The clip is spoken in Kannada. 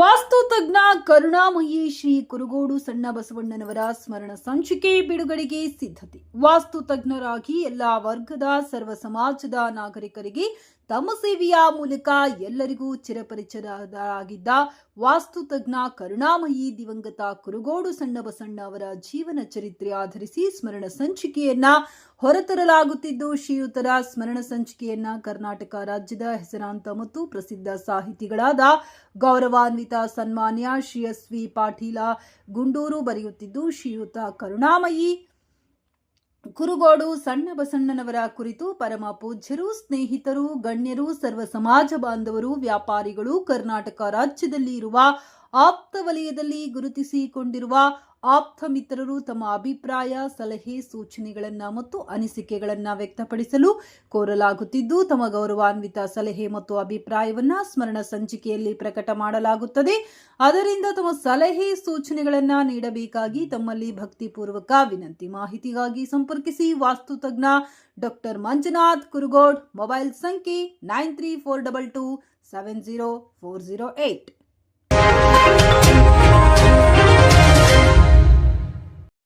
ವಾಸ್ತು ತಜ್ಞ ಕರುಣಾಮಯಿ ಶ್ರೀ ಕುರುಗೋಡು ಸಣ್ಣ ಬಸವಣ್ಣನವರ ಸ್ಮರಣ ಸಂಚಿಕೆ ಬಿಡುಗಡೆಗೆ ಸಿದ್ಧತೆ. ವಾಸ್ತು ತಜ್ಞರಾಗಿ ಎಲ್ಲಾ ವರ್ಗದ, ಸರ್ವ ಸಮಾಜದ ನಾಗರಿಕರಿಗೆ ತಮ್ಮ ಸೇವೆಯ ಮೂಲಕ ಎಲ್ಲರಿಗೂ ಚಿರಪರಿಚಿತರಾಗಿದ್ದ ವಾಸ್ತುತಜ್ಞ ಕರುಣಾಮಯಿ ದಿವಂಗತ ಕುರುಗೋಡು ಸಣ್ಣ ಬಸಣ್ಣ ಅವರ ಜೀವನ ಚರಿತ್ರೆ ಆಧರಿಸಿ ಸ್ಮರಣ ಸಂಚಿಕೆಯನ್ನ ಹೊರತರಲಾಗುತ್ತಿದ್ದು, ಶ್ರೀಯುತರ ಸ್ಮರಣ ಸಂಚಿಕೆಯನ್ನ ಕರ್ನಾಟಕ ರಾಜ್ಯದ ಹೆಸರಾಂತ ಮತ್ತು ಪ್ರಸಿದ್ಧ ಸಾಹಿತಿಗಳಾದ ಗೌರವಾನ್ವಿತ ಸನ್ಮಾನ್ಯ ಶ್ರೀಯಸ್ವಿ ಪಾಟೀಲ ಗುಂಡೂರು ಬರೆಯುತ್ತಿದ್ದು, ಶ್ರೀಯುತ ಕರುಣಾಮಯಿ ಕುರುಗೋಡು ಸಣ್ಣ ಬಸಣ್ಣನವರ ಕುರಿತು ಪರಮ ಪೂಜ್ಯರು, ಸ್ನೇಹಿತರು, ಗಣ್ಯರು, ಸರ್ವ ಸಮಾಜ ಬಾಂಧವರು, ವ್ಯಾಪಾರಿಗಳು, ಕರ್ನಾಟಕ ರಾಜ್ಯದಲ್ಲಿ ಇರುವ ಆಪ್ತ ವಲಯದಲ್ಲಿ ಗುರುತಿಸಿಕೊಂಡಿರುವ ಆಪ್ತ ಮಿತ್ರರು ತಮ್ಮ ಅಭಿಪ್ರಾಯ, ಸಲಹೆ, ಸೂಚನೆಗಳನ್ನು ಮತ್ತು ಅನಿಸಿಕೆಗಳನ್ನು ವ್ಯಕ್ತಪಡಿಸಲು ಕೋರಲಾಗುತ್ತಿದ್ದು, ತಮ್ಮ ಗೌರವಾನ್ವಿತ ಸಲಹೆ ಮತ್ತು ಅಭಿಪ್ರಾಯವನ್ನು ಸ್ಮರಣ ಸಂಚಿಕೆಯಲ್ಲಿ ಪ್ರಕಟ ಮಾಡಲಾಗುತ್ತದೆ. ಅದರಿಂದ ತಮ್ಮ ಸಲಹೆ, ಸೂಚನೆಗಳನ್ನು ನೀಡಬೇಕಾಗಿ ತಮ್ಮಲ್ಲಿ ಭಕ್ತಿಪೂರ್ವಕ ವಿನಂತಿ ಮಾಹಿತಿಗಾಗಿ ಸಂಪರ್ಕಿಸಿ ವಾಸ್ತು ತಜ್ಞ ಡಾಕ್ಟರ್ ಮಂಜುನಾಥ್ ಕುರುಗೋಡ್, ಮೊಬೈಲ್ ಸಂಖ್ಯೆ nine three four double two seven zero four zero eight.